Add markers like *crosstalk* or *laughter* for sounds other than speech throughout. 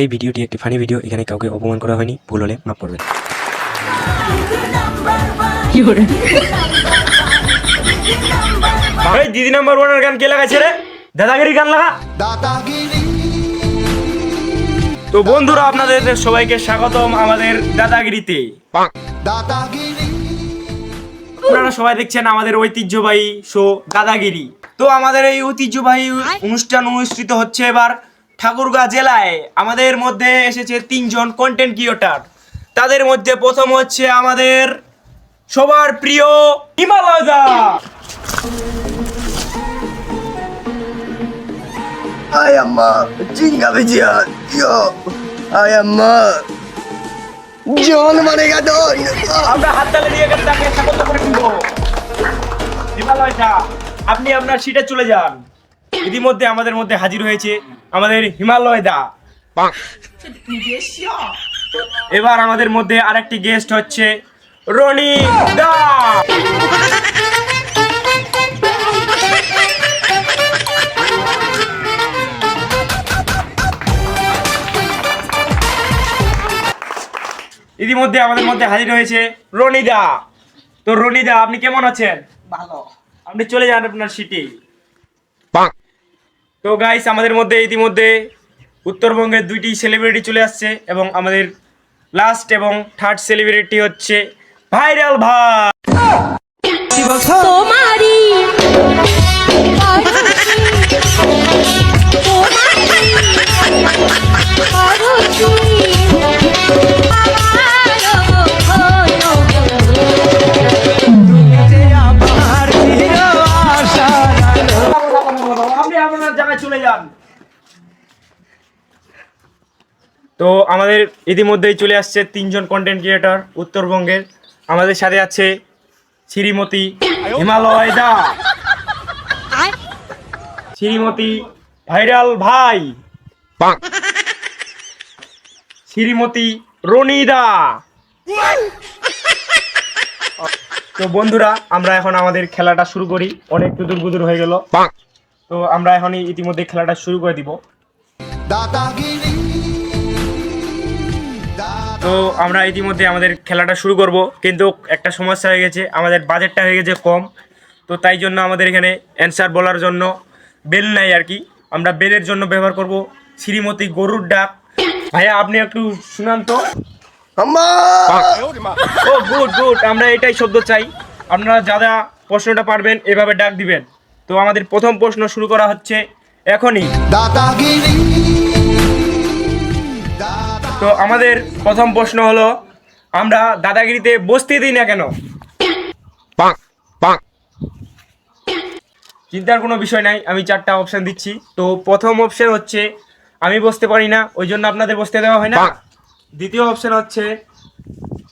এই ভিডিওটি একটি ফানি ভিডিও এখানে কাউকে অপমান করা হয়নি ভুল হলে মাফ করবেন। এই দিদি নাম্বার ওয়ানের গান কে লাগাইছে রে? দাদাগিরি গান লাগা? তো বন্ধুরা আপনাদের সবাইকে স্বাগতম আমাদের দাদাগিরিতে। আপনারা সবাই দেখছেন আমাদের ঐতিহ্যবাহী শো দাদাগিরি। তো আমাদের এই ঐতিহ্যবাহী অনুষ্ঠান অনুষ্ঠিত হচ্ছে এবার ঠাকুরগাঁ জেলায় আমাদের মধ্যে এসেছে তিনজন কন্টেন্ট ক্রিয়েটার তাদের মধ্যে প্রথম হচ্ছে আমাদের সবার প্রিয় হিমালয় দা I am uh, Jinga Vijaya. Yo, I am uh, John Manegadon. আমরা হাততালি দিয়ে গেলে তাকে স্বাগত করে দিব হিমালয় দা আপনি আপনার সিটে চলে যান ইতিমধ্যে আমাদের মধ্যে হাজির হয়েছে আমাদের হিমালয় দা। এবার আমাদের মধ্যে আরেকটি গেস্ট হচ্ছে রনি দা। ইতিমধ্যে আমাদের মধ্যে হাজির হয়েছে রনিদা তো রনিদা আপনি কেমন আছেন? ভালো। আপনি চলে যান আপনার সিটি তো গাইস আমাদের মধ্যে ইতিমধ্যে উত্তরবঙ্গের দুইটি সেলিব্রিটি চলে আসছে এবং আমাদের লাস্ট এবং থার্ড সেলিব্রিটি হচ্ছে ভাইরাল ভাই। তো আমাদের ইতিমধ্যেই চলে আসছে তিনজন কন্টেন্ট ক্রিয়েটর উত্তরবঙ্গের। আমাদের সাথে আছে শ্রীমতী হিমালয় দা। শ্রীমতী ভাইরাল ভাই। শ্রীমতী রনিদা তো বন্ধুরা আমরা এখন আমাদের খেলাটা শুরু করি। অনেক দুদুর বুদুর হয়ে গেল। তো আমরা এখন ইতিমধ্যে খেলাটা শুরু করে দিব। তো আমরা ইতিমধ্যে আমাদের খেলাটা শুরু করব। কিন্তু একটা সমস্যা হয়ে গেছে আমাদের বাজেটটা হয়ে গেছে কম। তো তাই জন্য আমাদের এখানে অ্যান্সার বলার জন্য বেল নাই আর কি। আমরা বেলের জন্য ব্যবহার করব শ্রীমতী গরুর ডাক। ভাইয়া আপনি একটু শুনান তো! ও গুড গুড আমরা এটাই শব্দ চাই। আপনারা যারা প্রশ্নটা পারবেন এভাবে ডাক দিবেন। তো আমাদের প্রথম প্রশ্ন শুরু করা হচ্ছে এখনই। তো আমাদের প্রথম প্রশ্ন হলো আমরা দাদাগিরিতে বসতে দিই না কেন? চিন্তার কোনো বিষয় নাই আমি চারটা অপশন দিচ্ছি। তো প্রথম অপশন হচ্ছে আমি বসতে পারি না ওই জন্য আপনাদের বসতে দেওয়া হয় না। দ্বিতীয় অপশন হচ্ছে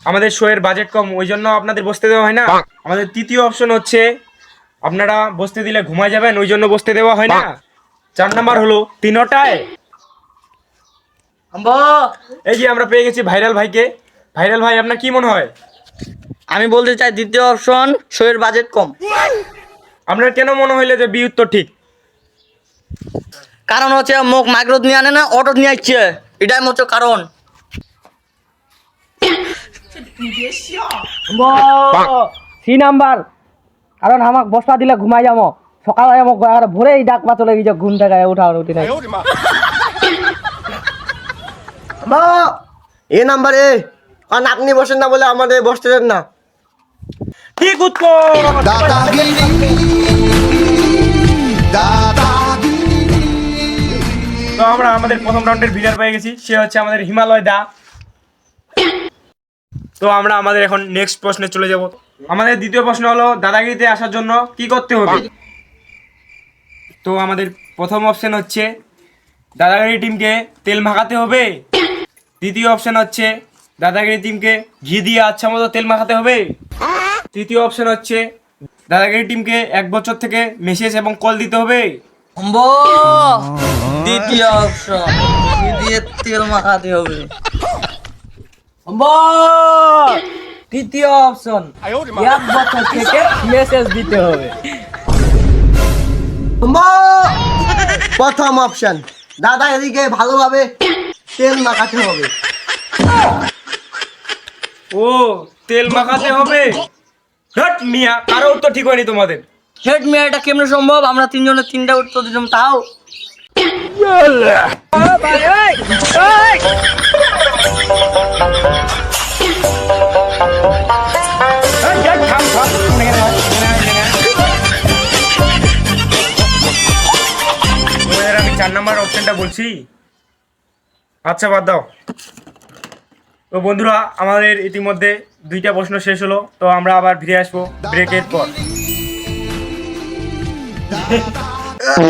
আমাদের শোয়ের বাজেট কম ওই জন্য আপনাদের বসতে দেওয়া হয় না। আমাদের তৃতীয় অপশন হচ্ছে আপনারা বসতে দিলে ঘুমায় যাবেন ওই জন্য বসতে দেওয়া হয় না। চার নাম্বার হলো তিনটায়। এই যে আমরা পেয়ে গেছি ভাইরাল ভাইকে। ভাইরাল ভাই আপনার কি মনে হয়? আমি বলতে চাই দ্বিতীয় অপশন শোয়ের বাজেট কম। আপনার কেন মনে হইলে যে বি উত্তর ঠিক? কারণ হচ্ছে মোক মাইক্রো নিয়ে আনে না অটো নিয়ে আসছে। এটাই হচ্ছে কারণ। C number. কারণ আমাক বস্তা দিলে ঘুমাই যাম। সকালে আমাক ভোরেই ডাক পা চলে গিয়ে ঘুম থেকে উঠা উঠি নাই। Amma! এ নাম্বারে কারণ আপনি বসেন না বলে আমাদের বসতে দেন না। ঠিক উত্তর। তো আমরা আমাদের প্রথম রাউন্ডের ভিনার পেয়ে গেছি। সে হচ্ছে আমাদের হিমালয় দা। তো আমরা আমাদের এখন নেক্সট প্রশ্নে চলে যাব। আমাদের দ্বিতীয় প্রশ্ন হলো দাদাগিরিতে আসার জন্য কি করতে হবে? তো আমাদের প্রথম অপশন হচ্ছে দাদাগিরি টিমকে তেল মাখাতে হবে? দ্বিতীয় অপশন হচ্ছে দাদাগিরি টিমকে ঘি দিয়ে আচ্ছা মতো তেল মাখাতে হবে। তৃতীয় অপশন হচ্ছে দাদাগিরি টিমকে এক বছর থেকে মেসেজ এবং কল দিতে হবে। দ্বিতীয় অপশন দিয়ে তেল মাখাতে হবে। তৃতীয় অপশন এক বছর থেকে মেসেজ দিতে হবে। প্রথম অপশন দাদা এদিকে ভালোভাবে তেল মাখাতে হবে ও তেল মাখাতে হবে হট মিয়া কারও উত্তর ঠিক হয়নি তোমাদের হেড মেয়ে এটা কেমনে সম্ভব আমরা তিনজনের তিনটা উত্তর দিলাম তাও হয়, আমি চার নাম্বার অপশনটা বলছি আচ্ছা বাদ দাও। তো বন্ধুরা, আমাদের ইতিমধ্যে দুইটা প্রশ্ন শেষ হলো, তো আমরা আবার ফিরে আসব ব্রেকের পর। *laughs*